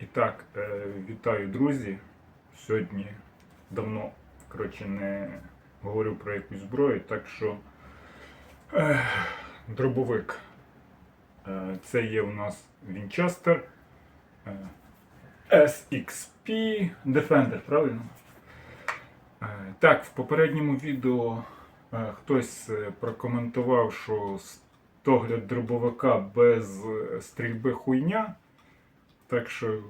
І так, е, вітаю, друзі. Сьогодні давно коротше, не говорив про якусь зброю, так що е, дробовик. Е, це є у нас е, SXP Defender, правильно? Так, в попередньому відео хтось прокоментував, що догляд дробовика без стрільби хуйня. Так що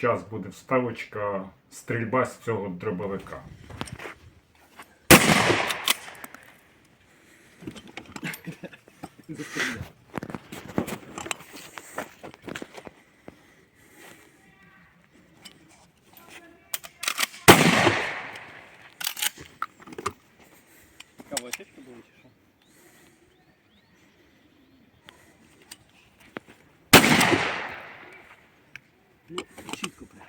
зараз буде вставочка стрільба з цього дробовика. Кого осечка була чи що? Ну, чітко прям.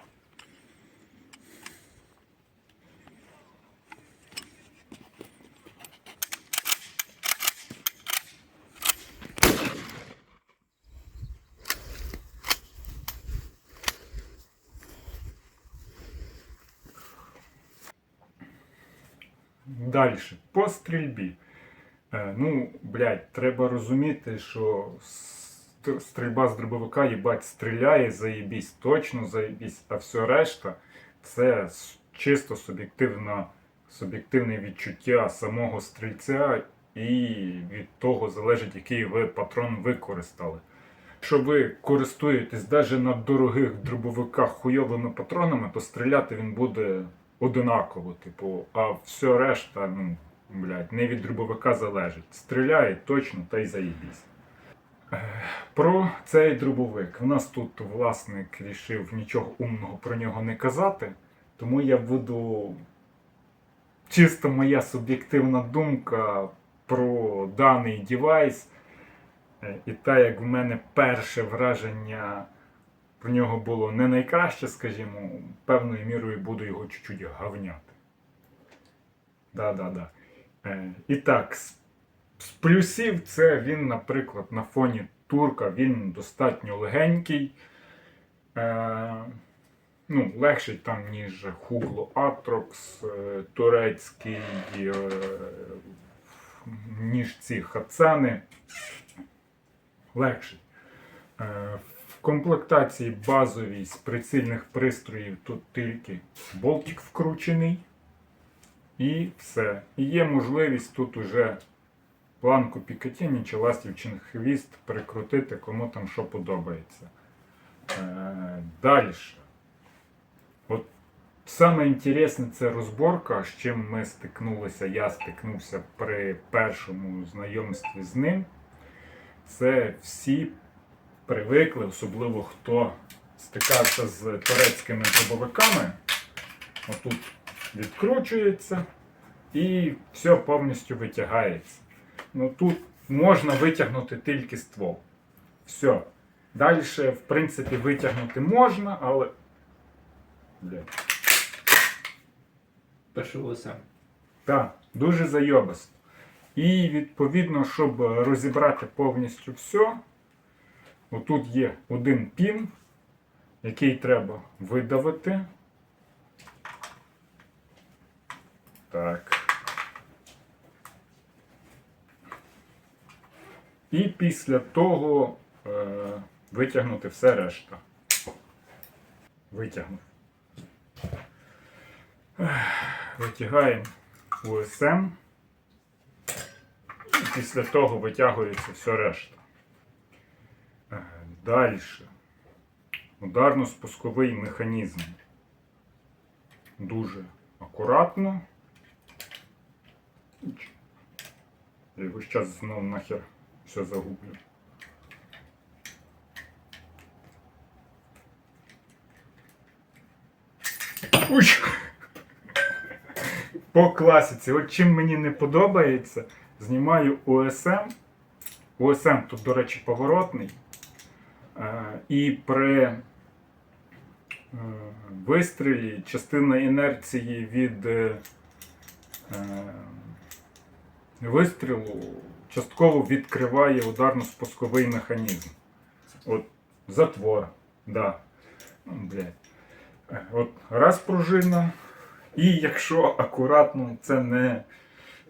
Далі, по стрільбі. Е, ну, блядь, треба розуміти, що стрільба з дробовика, їбать, стріляє, заєбісь, точно заєбісь, а все решта це чисто суб'єктивне відчуття самого стрільця і від того залежить, який ви патрон використали. Якщо ви користуєтесь навіть на дорогих дробовиках хуйовими патронами, то стріляти він буде одинаково, типу, а все решта, ну, блядь, не від дробовика залежить. Стріляє точно та й заїбісь. Е, Про цей дробовик. У нас тут власник рішив нічого умного про нього не казати, тому я буду чисто моя суб'єктивна думка про даний девайс. Е, І так як в мене перше враження про нього було не найкраще, скажімо, певною мірою буду його чуть-чуть гавняти. Да-да-да. Е, і так, з, з плюсів це він, наприклад, на фоні турка він достатньо легенький. Е, ну, легший там, ніж Хугло Атрокс, е, турецький, е, ніж ці хацани. Легший. Е, комплектації базовій з прицільних пристроїв тут тільки болтик вкручений. І все. І є можливість тут уже планку Пікатіні чи ластівчин хвіст прикрутити, кому там що подобається. Е, Далі. От саме інтересне це розборка, з чим ми стикнулися, я стикнувся при першому знайомстві з ним. Це всі привикли, особливо хто стикався з турецькими дробовиками. Отут відкручується і все повністю витягається. Ну тут можна витягнути тільки ствол. Все. Далі, в принципі, витягнути можна, але. Перший Так, дуже зайобисто. І відповідно, щоб розібрати повністю все, отут є один пін, який треба видавити. Так. І після того е, витягнути все решта. Витягнув. Витягаємо УСМ. Після того витягується все решта. Далі. Ударно-спусковий механізм. Дуже акуратно. Я його зараз знову нахер все загублю. Уй! По класиці. От чим мені не подобається, знімаю ОСМ. ОСМ тут, до речі, поворотний. І при е, вистрілі частина інерції від е, е, вистрілу частково відкриває ударно-спусковий механізм. От затвор. Да. Ну, От раз пружина, і якщо акуратно це не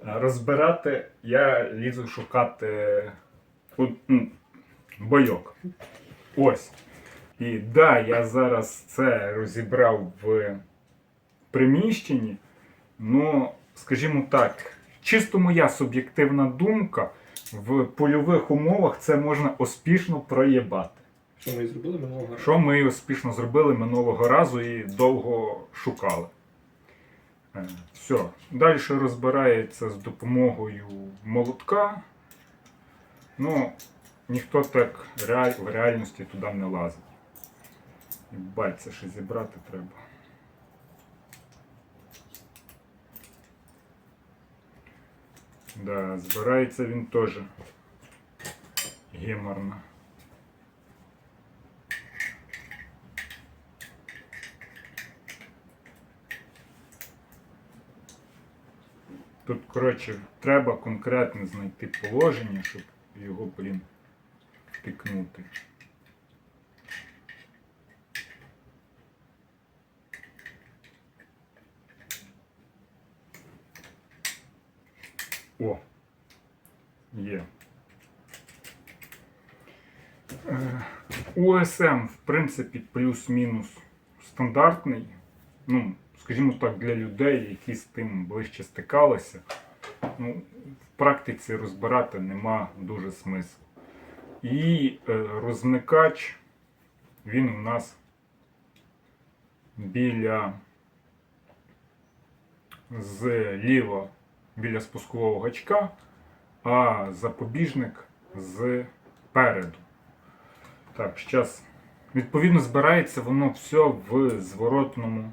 розбирати, я лізу шукати бойок. Ось. І да, я зараз це розібрав в приміщенні. Ну, скажімо так, чисто моя суб'єктивна думка, в польових умовах це можна успішно проєбати. Що ми і зробили минулого разу. Що ми успішно зробили минулого разу і довго шукали. Е, Все. Далі розбирається з допомогою молотка. Ну, ніхто так реаль... в реальності туди не лазить. Бать, це ще зібрати треба. Да, збирається він теж геморно. Тут, коротше, треба конкретно знайти положення, щоб його, блін, втикнути. О! Є. Е, УСМ, в принципі, плюс-мінус стандартний. Ну, скажімо так, для людей, які з тим ближче стикалися. Ну, в практиці розбирати нема дуже смислу. І е, розмикач, він у нас біля зліва біля спускового гачка, а запобіжник переду. Так, зараз. Відповідно, збирається воно все в зворотному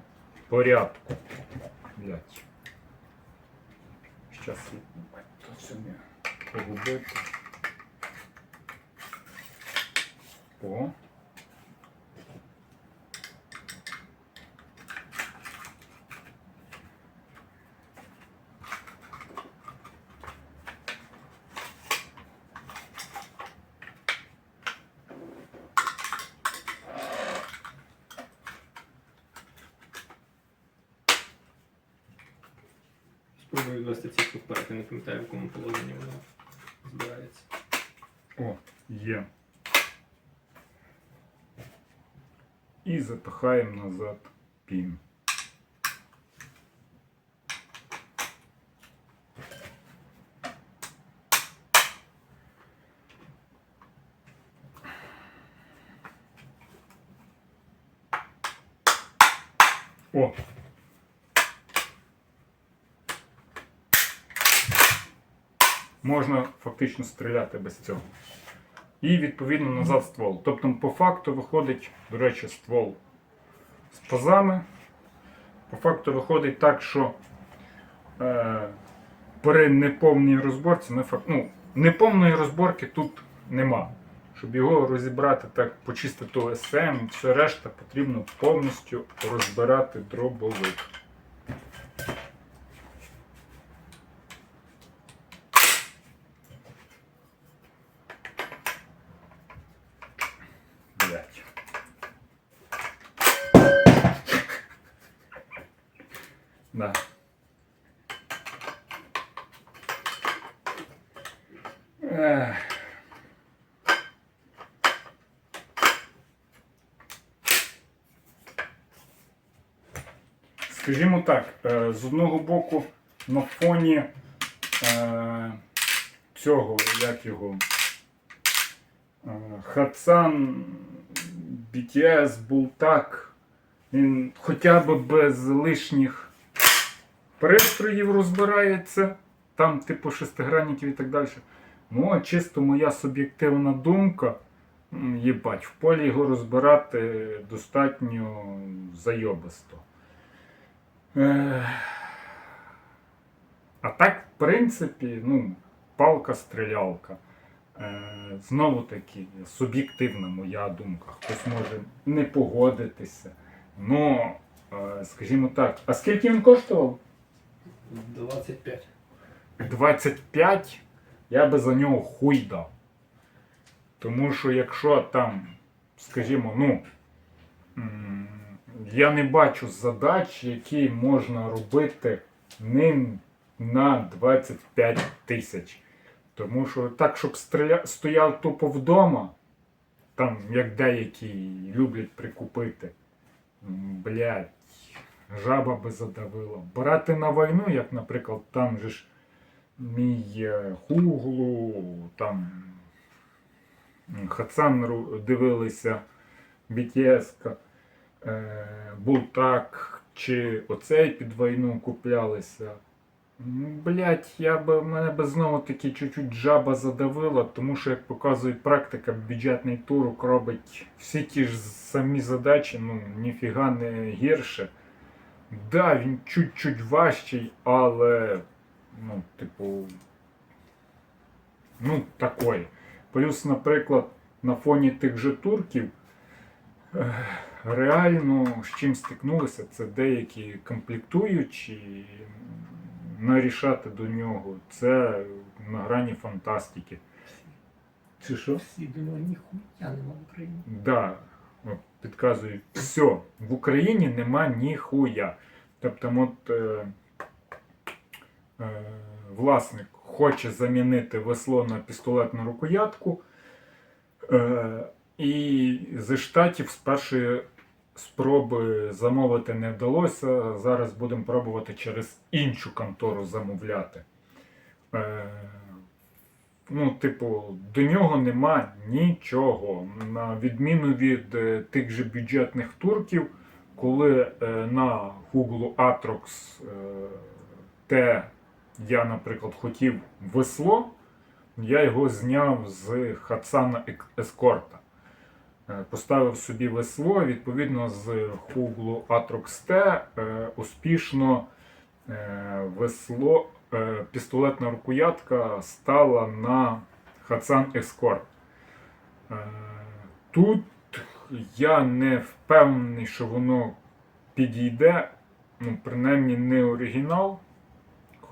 порядку. Блять. Зараз не погубити. О. Спробую відвести ціпку вперед, я не пам'ятаю, в якому положенні воно збирається. О, є. І запихаємо назад пін. О! Можна фактично стріляти без цього. І відповідно назад ствол. Тобто, по факту виходить, до речі, ствол з пазами. По факту виходить так, що е, при неповній розборці, ми фак... ну, неповної розборки тут нема. Щоб його розібрати так, почистити ОСМ все решта, потрібно повністю розбирати дробовик. Блять. Да. Ех. Скажімо так, е, з одного боку на фоні е, цього, як його, е, Хатсан, BTS, Бултак, він хоча б без лишніх пристроїв розбирається, там, типу, шестигранників і так далі. Ну, а чисто моя суб'єктивна думка. м, Єбать, в полі його розбирати достатньо зайобисто. Ех. А так, в принципі, ну, палка-стрілялка. Е, знову таки, суб'єктивна моя думка. Хтось може не погодитися. Ну, е, скажімо так, а скільки він коштував? 25. 25, я би за нього хуй дав. Тому що якщо там, скажімо, ну, я не бачу задач, які можна робити ним на 25 тисяч. Тому що так, щоб стріля... стояв тупо вдома, там, як деякі люблять прикупити, м, блядь, жаба би задавила. Брати на війну, як, наприклад, там же ж мій е, Хуглу, там м, Хацан дивилися, BTS, е, Бултак чи оцей під війну куплялися. Блять, я би мене би знову таки чуть-чуть жаба задавила, тому що, як показує практика, бюджетний турок робить всі ті ж самі задачі, ну ніфіга не гірше. Да, він чуть-чуть важчий, але ну, типу, ну, такой. Плюс, наприклад, на фоні тих же турків реально з чим стикнулися, це деякі комплектуючі нарішати до нього. Це на грані фантастики. Чи що? Всі нього ніхуя нема в Україні. Да, от, підказую, все, в Україні нема ніхуя. Тобто, от е, е, власник хоче замінити весло на пістолетну рукоятку. Е, і зі штатів з першої спроби замовити не вдалося. Зараз будемо пробувати через іншу контору замовляти. Е, ну, типу, до нього нема нічого. На відміну від е, тих же бюджетних турків, коли е, на Google Atrox е, те я, наприклад, хотів весло, я його зняв з Хацана Ескорта. Е, Поставив собі весло, відповідно, з Google Atrox T е, успішно е, весло, пістолетна рукоятка стала на Хацан Ескорт. Тут я не впевнений, що воно підійде, ну, принаймні не оригінал.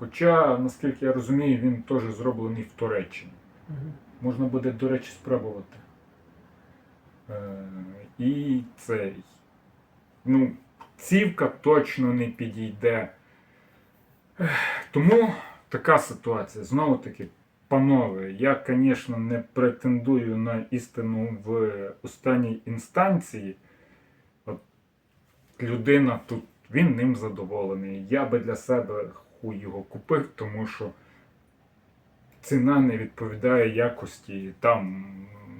Хоча, наскільки я розумію, він теж зроблений в Туреччині. Можна буде, до речі, спробувати. Е, і цей. Ну, цівка точно не підійде. Тому така ситуація. Знову таки, панове, я, звісно, не претендую на істину в останній інстанції. От людина тут, він ним задоволений. Я би для себе хуй його купив, тому що ціна не відповідає якості там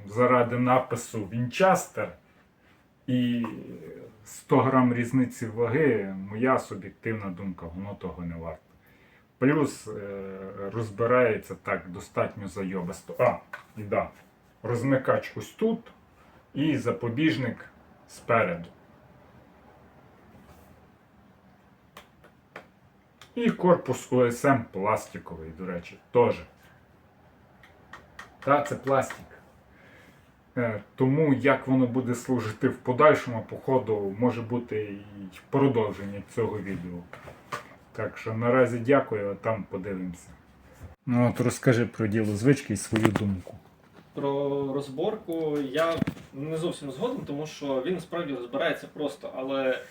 заради напису Вінчастер і 100 грам різниці ваги, моя суб'єктивна думка, воно того не варто. Плюс е, розбирається так достатньо зайобисто. А, і да, розмикач ось тут і запобіжник спереду. І корпус УСМ пластиковий, до речі, теж. Та, це пластик. Е, Тому як воно буде служити в подальшому, по ходу може бути і продовження цього відео. Так що наразі дякую, а там подивимося. Ну от розкажи про діло звички і свою думку. Про розборку я не зовсім згоден, тому що він насправді розбирається просто, але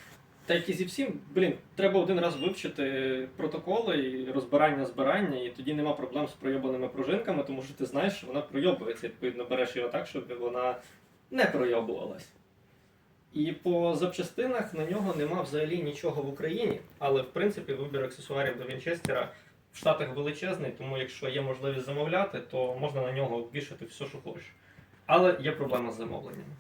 та як і зі всім, блін, треба один раз вивчити протоколи і розбирання збирання, і тоді нема проблем з пройобаними пружинками, тому що ти знаєш, що вона пройобується. Відповідно, береш його так, щоб вона не пройобувалась. І по запчастинах на нього нема взагалі нічого в Україні, але в принципі вибір аксесуарів до Вінчестера в Штатах величезний, тому якщо є можливість замовляти, то можна на нього вішати все, що хочеш. Але є проблема з замовленнями.